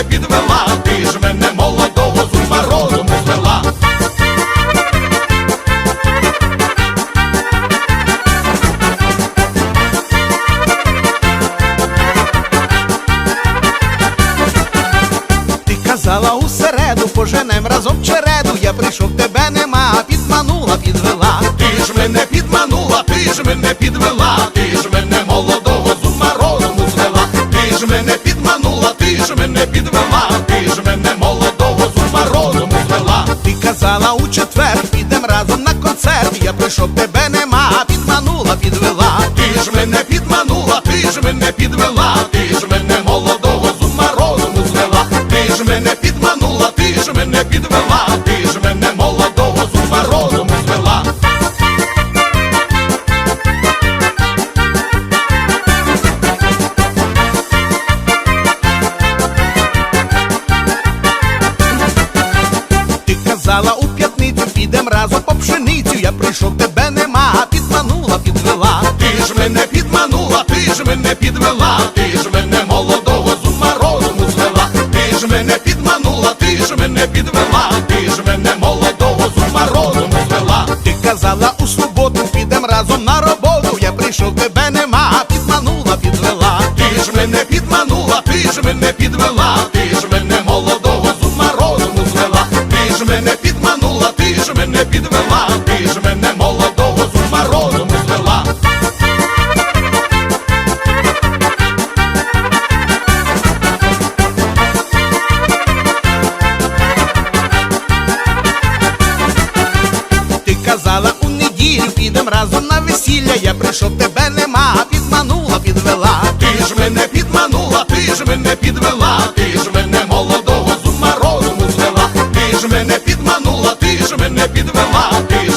мене підвела, ти ж мене молодого з ума розуму звела. Ти казала у середу, поженем разом череду, я прийшов, тебе нема, підманула, підвела. Ти ж мене підманула, ти ж мене підвела, ти ж мене молодого з ума розуму звела, ти ж мене мене підвела, ти ж мене молодого з ума розуму звела. Ти казала у четвер, підем разом на концерт, я прийшов, тебе нема, підманула, підвела. Ти ж мене підманула, ти ж мене підвела, Ти казала у п'ятницю, підем разом по пшеницю, я прийшов, тебе нема, підманула, підвела. Ти ж мене підманула, ти ж мене підвела, ти ж мене молодого з ума розуму звела, ти ж мене підманула, ти ж мене підвела, ти ж мене молодого з ума розуму звела. Ти казала у суботу, підем разом на роботу, я прийшов, тебе нема, підманула, підвела. Ти ж мене підманула, ти ж мене підвела, мене підманула, ти ж мене підвела, ти ж мене молодого з ума звела. Ти казала у неділю, підем разом на весілля, я прийшов, тебе нема, підманула, підвела. Ти ж мене підманула, ти ж мене підвела, ти була, ти ж мене підвела, ти.